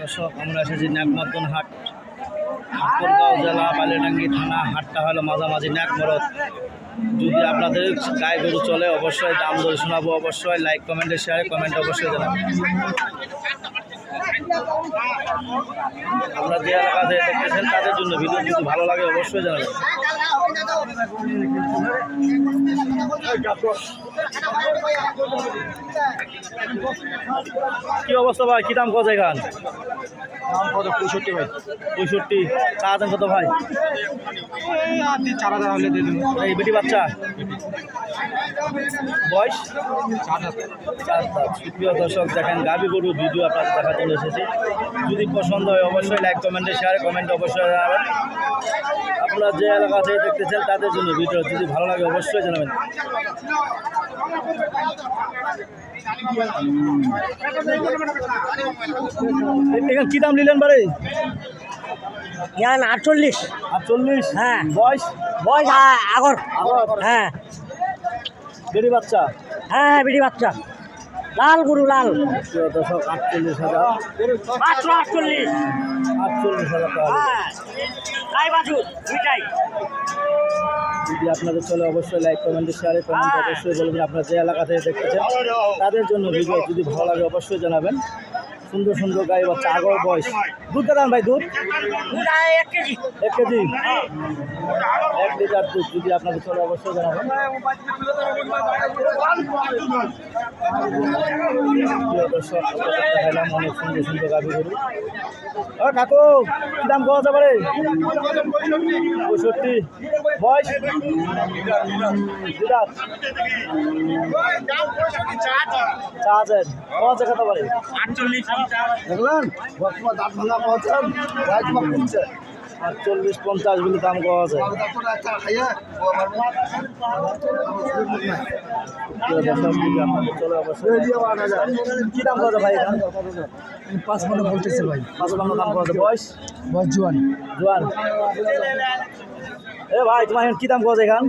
দর্শক, আমরা এসেছি ন্যাকমর্দন হাট। ঠাকুরগাঁও জেলা বালিয়াডাঙ্গি থানা, হাটটা হলো মাঝামাঝি ন্যাকমরদ। যদি আপনাদের গায়ে গরু চলে, অবশ্যই দাম দর শোনাবো, অবশ্যই লাইক কমেন্টে শেয়ারে কমেন্ট অবশ্যই জানাবেন আপনারা যে এলাকাতে দেখতেছেন, তাদের জন্য ভিডিও যদি ভালো লাগে, অবশ্যই জানাবেন। কি অবস্থা ভাই? কি দাম কত এখান? দাম কত? পঁয়ষট্টি ভাই। পঁয়ষট্টি। চা দেন কত ভাই? আপনি চার হাজার হলে দিয়ে এই বেটি বাচ্চা? বয়স? চার চার সুপ্রিয় দর্শক দেখেন গাবি গরু ভিডিও জন্য এসেছি। যদি পছন্দ হয় অবশ্যই লাইক কমেন্টে শেয়ারে কমেন্ট অবশ্যই জানাবেন। আপনারা যে এলাকা থেকে দেখতেছেন তাদের জন্য ভিডিও যদি ভালো লাগে অবশ্যই জানাবেন। এখানে কী দাম নিলেন বাড়ি? ইয়ান আটচল্লিশ। আটচল্লিশ? হ্যাঁ। বয়স? বয়স আ- আগর। হ্যাঁ। বেটি বাচ্চা? হ্যাঁ হ্যাঁ বিড়ি বাচ্চা। লাল গুরু লাল। আটচল্লিশ হাজার। আটচল্লিশ। আটচল্লিশ হাজার যদি আপনাদের চলে অবশ্যই লাইক কমেন্ট শেয়ারে কমেন্ট অবশ্যই বলবেন আপনারা যে এলাকা থেকে দেখতেছেন তাদের জন্য ভিডিও যদি ভালো লাগে অবশ্যই জানাবেন। সুন্দর সুন্দর গাই বাচ্চা আগর বয়স। দুধ দাম ভাই দুধ? এক কেজি। এক কেজি? এক লিটার দুধ যদি আপনাদের চলে অবশ্যই জানাবেন। দেখাইলাম অনেক সুন্দর সুন্দর গাভি গরু। ও কাকু কি দাম পাওয়া যাবে রে পঁয়ষট্টি। বয়স? দুরাত চা আছে পাওয়া পারে দেখলেন? বর্তমান দাঁত ভাঙা পাওয়া যায় আটচল্লিশ পঞ্চাশ বলে দাম পাওয়া যায় প্রিয় দর্শক, যদি আপনাদের চলে অবশ্যই কি দাম যায় ভাই পাঁচ মনে বলতেছে ভাই। পাঁচ বান্ন দাম যায় বয়স? বয়স জুয়ান। জোয়ান। এ ভাই তোমার কি দাম পাওয়া এখান?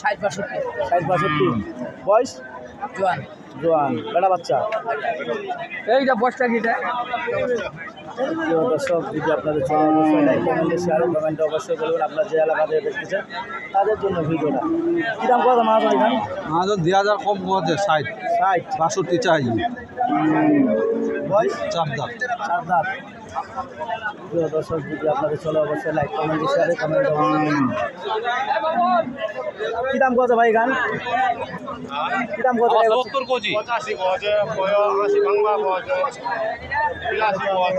ষাট বাষট্টি। ষাট বাষট্টি। বয়স? জোয়ান। জোয়ান। বেটা বাচ্চা? এইটা বসটা কিটা দর্শক যদি আপনাদের কমেন্টে শেয়ার কমেন্টে অবশ্যই বলবেন আপনার যে এলাকা থেকে দেখতেছেন তাদের জন্য ভিডিওটা। কী দাম এখান? দুই হাজার কম করছে ষাট। ষাট। বাষট্টি চাই। বয়স? চার দাম চার দাঁত। প্রিয় দর্শক যদি আপনাদের চলে অবশ্যই লাইক কমেন্টে শেয়ারে কমেন্ট কী দাম কত ভাই গান? কী দাম কত সত্তর কেজি। পঁচাশি পাওয়া আশি বাংলা পাওয়া যায় বিরাশি পাওয়া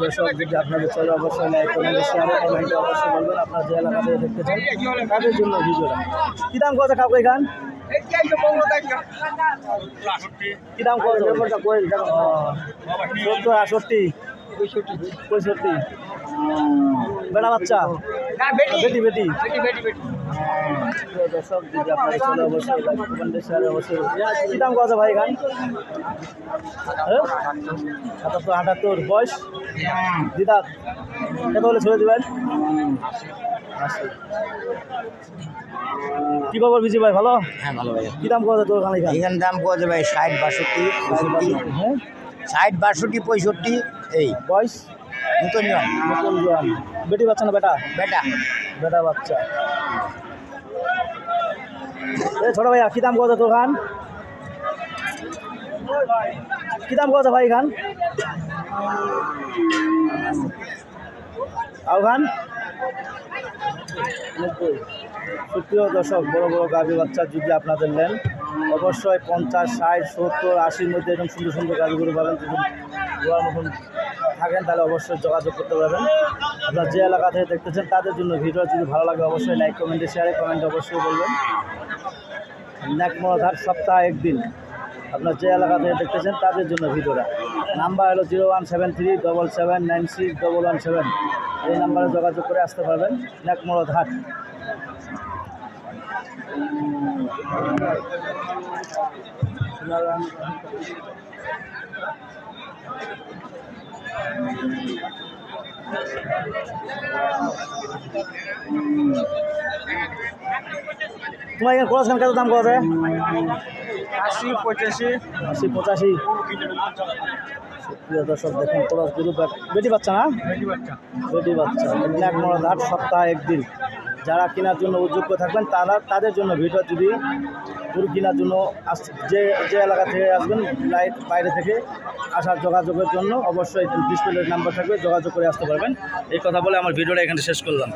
দর্শক যদি আপনাদের চলে অবশ্যই লাইক কমেন্টে শেয়ারে কমেন্টে অবশ্যই বলবেন। আপনার যে এলাকা দেখতে চান তাদের জন্য ভিডিওটা। কী দাম কত কাকু এই গান? কী দাম কত? সত্তর আটষট্টি। পঁয়ষট্টি। বেড়া বাচ্চা? বেটি। বেটি দর্শক যদি আপনাদের চলে অবশ্যই লাইক অবশ্যই কী দাম ভাই গান হ্যাঁ? সাতাত্তর আটাত্তর বয়স? দিদার কত হলে ছেড়ে দেবেন। কি খবর বিজি ভাই ভালো? হ্যাঁ ভালো ভাই। কি দাম কত তোর ওখানে এখানে? দাম পাওয়া যাবে ষাট বাষট্টি পঁয়ষট্টি। হ্যাঁ? ষাট বাষট্টি পঁয়ষট্টি এই। বয়স? নতুন নিয়ম নতুন জোয়ান বেটি বাচ্চা না বেটা? বেটা। বেটা বাচ্চা। এ ছোট ভাইয়া কি দাম কত তোর খান কি দাম কত ভাই খান আও খান নব্বই। সুপ্রিয় দর্শক, বড় বড় গাভী বাচ্চা যদি আপনাদের নেন, অবশ্যই পঞ্চাশ, ষাট, সত্তর, আশির মধ্যে এরকম সুন্দর সুন্দর গাভীগুলো পাবেন। যদি মতন থাকেন, তাহলে অবশ্যই যোগাযোগ করতে পারবেন। আপনার যে এলাকা থেকে দেখতেছেন, তাদের জন্য ভিডিও যদি ভালো লাগে, অবশ্যই লাইক, কমেন্টে শেয়ারে কমেন্টে অবশ্যই বলবেন। ন্যাকমোড়াধার সপ্তাহে একদিন। আপনার যে এলাকা থেকে দেখতেছেন তাদের জন্য ভিডিওটা নাম্বার হলো zero one seven three double seven nine six double one seven. এই নাম্বারে যোগাযোগ করে আসতে পারবেন ন্যাকমোড়াধার তোমার এখানে গান কত দাম কত? আশি পঁচাশি। আশি পঁচাশি। প্রিয় দর্শক দেখুন ক্রস গরু বাট- বেটি বাচ্চা না? বেটি বাচ্চা। এক নম্বর হাট সপ্তাহে একদিন যারা কেনার জন্য উদ্যোগ্য থাকবেন তারা তাদের জন্য ভিডিও যদি গরু কেনার জন্য যে যে এলাকা থেকে আসবেন লাইট বাইরে থেকে আসার যোগাযোগের জন্য অবশ্যই ডিসপ্লের নাম্বার থাকবে যোগাযোগ করে আসতে পারবেন। এই কথা বলে আমার ভিডিওটা এখানে শেষ করলাম।